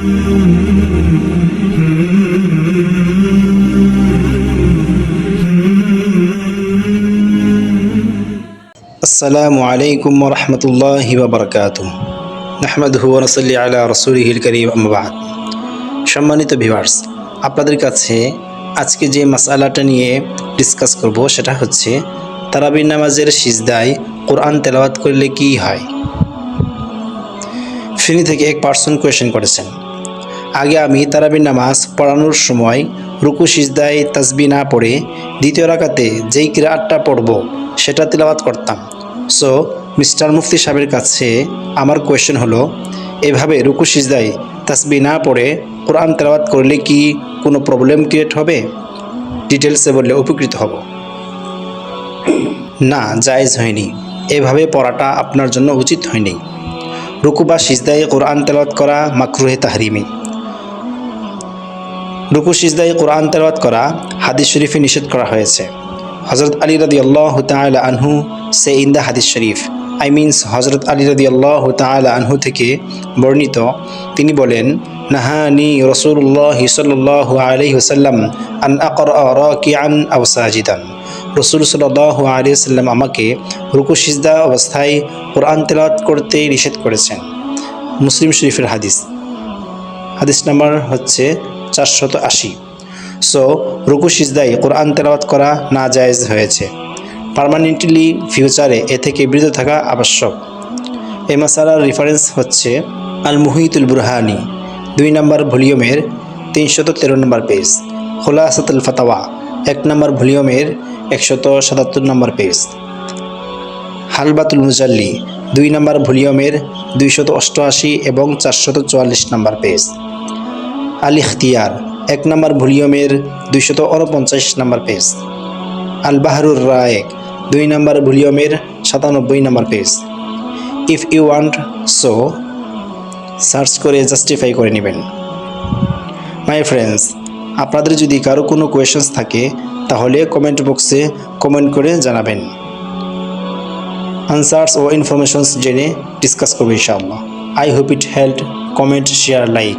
আসসালামু আলাইকুম রহমতুল্লাহ বাবরকাত আহমদ হুয়ানসল্লি আলা রসুলহিল করিম আমবাদ সম্মানিত ভিভার্স আপনাদের কাছে আজকে যে মাসালাটা নিয়ে ডিসকাস করব, সেটা হচ্ছে তারাবির নামাজের সিজদায় কোরআন তেলাওয়াত করলে কি হয়? ফিনি থেকে এক পার্সন কোয়েশন করেছেন। আগে আমি তারাবির নামাজ পড়ানোর সময় রুকু সিজদায় তাসবি না পড়ে দ্বিতীয় রাকাতে যেই কিরাতটা পড়ব, সেটা তেলাওয়াত করতাম। সো মিস্টার মুফতি সাহেবের কাছে আমার কোয়েশ্চেন হলো, এভাবে রুকু সিজদায় তাসবি না পড়ে কোরআন তেলাওয়াত করলে কি কোনো প্রবলেম ক্রিয়েট হবে? ডিটেলসে বললে উপকৃত হব। না, জায়েজ হয়নি। এভাবে পড়াটা আপনার জন্য উচিত হয়নি। রুকু বা সিজদায় কোরআন তেলাওয়াত করা মাকরুহে তাহরিমি। রুকু সিজদায় কোরআন তেলাওয়াত করা, হাদিস শরীফে নিষেধ করা হয়েছে। হজরত আলী রদি আল্লাহ আনহু সে ইন দ্য হাদিস শরীফ, আই মিনস হজরত আলী রদি আল্লাহ তাল আনহু থেকে বর্ণিত। তিনি বলেন, নাহানি রসুল্লাহ সাল্লাহ আলহি ওসাল্লাম আন আকর রাকিআন আও সাজিদান। রসুল সাল্লাহ আলি সাল্লাম আমাকে রুকু সিজদা অবস্থায় কোরআন তেলাওয়াত করতে নিষেধ করেছেন। মুসলিম শরীফের হাদিস। হাদিস নাম্বার হচ্ছে চারশত আশি। সো রুকু সিজদাই কোরআন তেলাওয়াত করা না জায়েজ হয়েছে। পারমানেন্টলি ফিউচারে এ থেকে বিরত থাকা আবশ্যক। এই মাসালার রেফারেন্স হচ্ছে আল মুহিতুল বুরহানি, দুই নম্বর ভলিউমের তিনশত তেরো নম্বর পেজ খোলাসাতুল ফাতাওয়া, এক নম্বর ভলিউমের একশত সাতাত্তর নম্বর পেজ হালবাতুল মুজাল্লি, দুই নম্বর ভলিউমের দুইশত অষ্টআশি এবং চারশত চুয়াল্লিশ নম্বর পেজ আল ইখতিয়ার এক নম্বর ভলিউমের দুইশত উনপঞ্চাশ নম্বর পেজ। আল বাহারুর রায়েক দুই নম্বর ভলিউমের সাতানব্বই number page. If you want, so search করে জাস্টিফাই করে নেবেন। মাই ফ্রেন্ডস, আপনাদের যদি কারও কোনো কোয়েশনস থাকে, তাহলে কমেন্ট বক্সে কমেন্ট করে জানাবেন। আনসার্স ও ইনফরমেশনস জেনে ডিসকাস করব ইনশাআল্লাহ। I hope it help, comment, share, like.